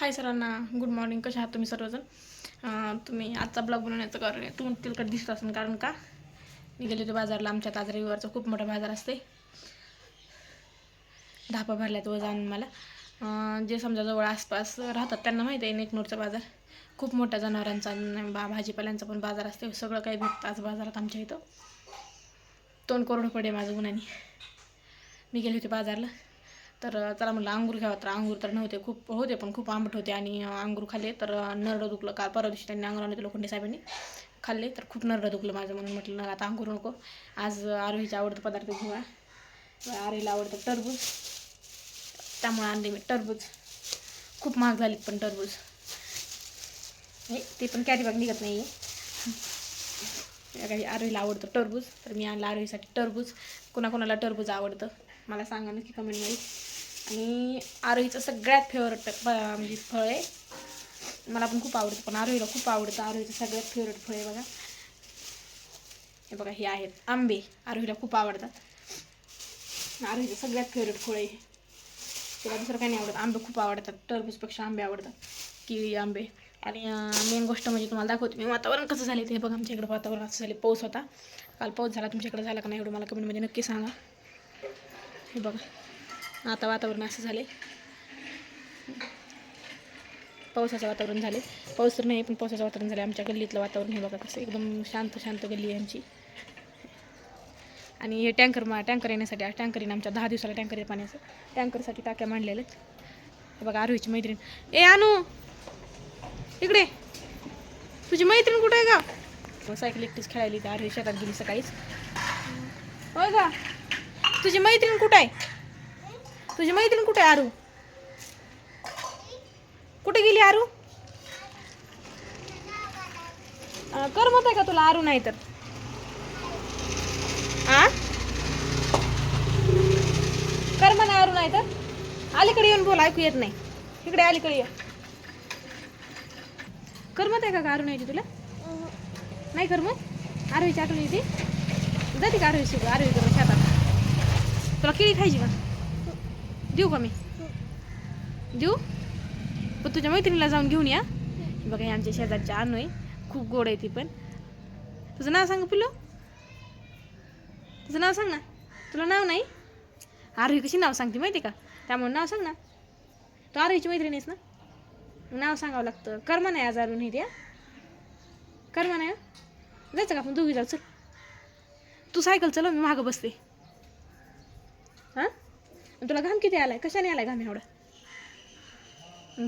हाय सरांना. Good morning कसे आहात तुम्ही सर्वजण? तुम्ही आजचा ब्लॉग बनवण्याचं कारण तुम्ही तिलकट दिसत असेल कारण का? मी गेले होते बाजारला. आमच्यात आज रविवारचा खूप मोठा बाजार असते धापा भरल्यात वजन मला. जे समजा जवळ आसपास राहतात त्यांना माहीत आहे नेकनूरचा बाजार. खूप मोठ्या जनावरांचा बा भाजीपाल्यांचा पण बाजार असते सगळं काही भेटतं आज बाजारात आमच्या इथं. तोंड कोरडं पडे माझं गुन्ह्याने मी गेले होते बाजारला. तर चला म्हटलं अंगूर घ्यावा. तर अंगूर तर नव्हते खूप होते पण खूप आंबट होते आणि अंगूर खाल्ले. तर अं, नरडं दुखलं. काल परवा दिवशी त्यांनी अंगूर आणले लोखंडे साहेबांनी. खाल्ले तर खूप नरडं दुखलं माझं म्हणून म्हटलं आता अंगूर नको. आज आरोहीचे आवडतं पदार्थ घेऊया. आरोहीला आवडतं टरबूज. त्यामुळे आणले मी टरबूज. खूप महाग झालेत पण टरबूज. हे ते पण कॅरी बॅग निघत नाही काही आरोहीला आवडतं टरबूज तर मी आणलं आरोहीसाठी टरबूज. कोणाकोणाला टरबूज आवडतं मला सांगा नक्की कमेंटमध्ये आणि आरोहीचं सगळ्यात फेवरेट म्हणजे फळ आहे. मला पण खूप आवडतं पण आरोहीला खूप आवडतं. आरोहीचं सगळ्यात फेवरेट फळ आहे बघा. हे बघा हे आहेत आंबे. आरोहीला खूप आवडतात. आरोहीचं सगळ्यात फेवरेट फळ आहे तिला दुसरं काही नाही आवडत. आंबे खूप आवडतात. टरबूजपेक्षा आंबे आवडतात. किवी आंबे. आणि मेन गोष्ट म्हणजे तुम्हाला दाखवते मी वातावरण कसं झाले ते. बघा आमच्या इकडे वातावरण असं झाले. पाऊस होता. काल पाऊस झाला. तुमच्याकडे झाला का नाही एवढं मला कमेंटमध्ये नक्की सांगा. हे बघा. आता वातावरण असं झाले पावसाचं वातावरण झाले पाऊस तर नाही पण पावसाचं वातावरण झालं आमच्या गल्लीतलं वातावरण हे बघा कसं एकदम शांत शांत गल्ली आहे आमची. आणि हे टँकर मा टँकर येण्यासाठी टँकर येईन आमच्या दहा दिवसाला टँकर आहे पाण्याचं. टँकरसाठी टाक्या मांडलेल्या आहेत. बघा आरोहीची मैत्रीण. ए आणू इकडे! तुझी मैत्रीण कुठे आहे का सायकल एकटीच खेळायली इथे आरोही शेतात गेली सकाळीच. होय का तुझी मैत्रीण कुठं आहे? तुझी मैत्रीण कुठे आरू? कुठे गेली आरू? करमत आहे का तुला आरू नाही तर आ? कर म्हणा आरू नाही तर अलीकडे येऊन बोल ऐकू येत नाही. इकडे अलीकडे ये. करमत आहे का का नाही तुला? नाही करमत आरोहीची आठवण येते. जाते का आरोही शिकू आरोही करून शेतात तुला केळी खायची का? देऊ का मी? देऊ? पण तुझ्या मैत्रिणीला जाऊन घेऊन या. बघा हे आमच्या शेजारच्या आणू आहे. खूप गोड आहे ती पण. तुझं नाव सांग पिल्लू. तुझं नाव सांग ना. तुला नाव नाही? आरोही कशी नाव सांगते माहिती का? त्यामुळे नाव सांग ना. तू आरोहीची मैत्रिणी आहेस ना? नाव सांगावं लागतं. कर्म नाही आज अरुण हे त्या कर्म नाही जायचं का आपण दोघी जाऊ? चल. तू सायकल चलव मी मागं बसते. तुला घाम किती आलाय? कशाने आलाय घाम एवढा?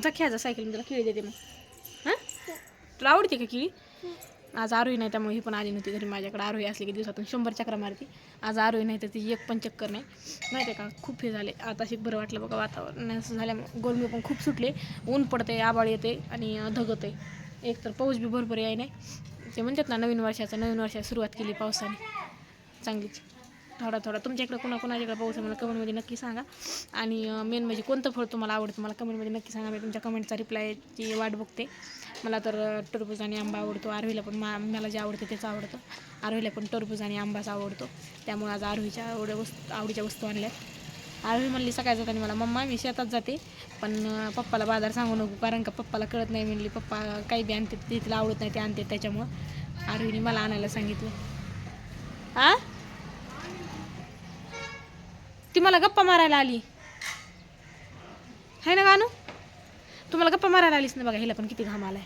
जा खेळा सायकल मी तुला किळी देते मग. हां? तुला आवडते का किळी? आज आरोही नाही त्यामुळे ही पण आली नव्हती घरी. माझ्याकडे आरोही असली की दिवसातून शंभर चक्र मारते. आज आरोही नाही तर ती एक पण चक्कर नाही. माहिती आहे का? खूप हे झाले. आता शिक बरं वाटलं बघा वातावरण असं झाल्यामुळे. गोलमी पण खूप सुटले. ऊन पडते आबाळ येते आणि धगत आहे एक तर पाऊस बी भरपूर याय नाही ते म्हणतात ना नवीन वर्षाचा नवीन वर्षाची सुरुवात केली पावसाने. चांगलीच. थोडा थोडा. तुमच्या इकडे कोणा कोणाच्याकडे पाऊस आहे मला कमेंटमध्ये नक्की सांगा. आणि मेन म्हणजे कोणतं फळ तुम्हाला आवडतं मला कमेंटमध्ये नक्की सांगा. मी तुमच्या कमेंटचा रिप्लायची वाट बघते. मला तर टरबूज आणि आंबा आवडतो. आरवीला पण मा मला जे आवडतं तेच आवडतं. आरवीला पण टरबूज आणि आंबाच आवडतो. त्यामुळे आज आरवीच्या आवड वस्तू आवडीच्या वस्तू आणल्यात. आरवी म्हणली सकाळी जाताना मला मम्मा मी शेतात जाते. पण पप्पाला बाजार सांगू नको. कारण का पप्पाला कळत नाही म्हणली. पप्पा काही बी आणते ते तिला आवडत नाही ते आणते त्याच्यामुळं. आरवीने मला आणायला सांगितलं. आ? ती मला गप्पा मारायला आली. आहे ना गाणू तुम्हाला गप्पा मारायला आलीस ना बघा हिला पण किती घाम आलाय.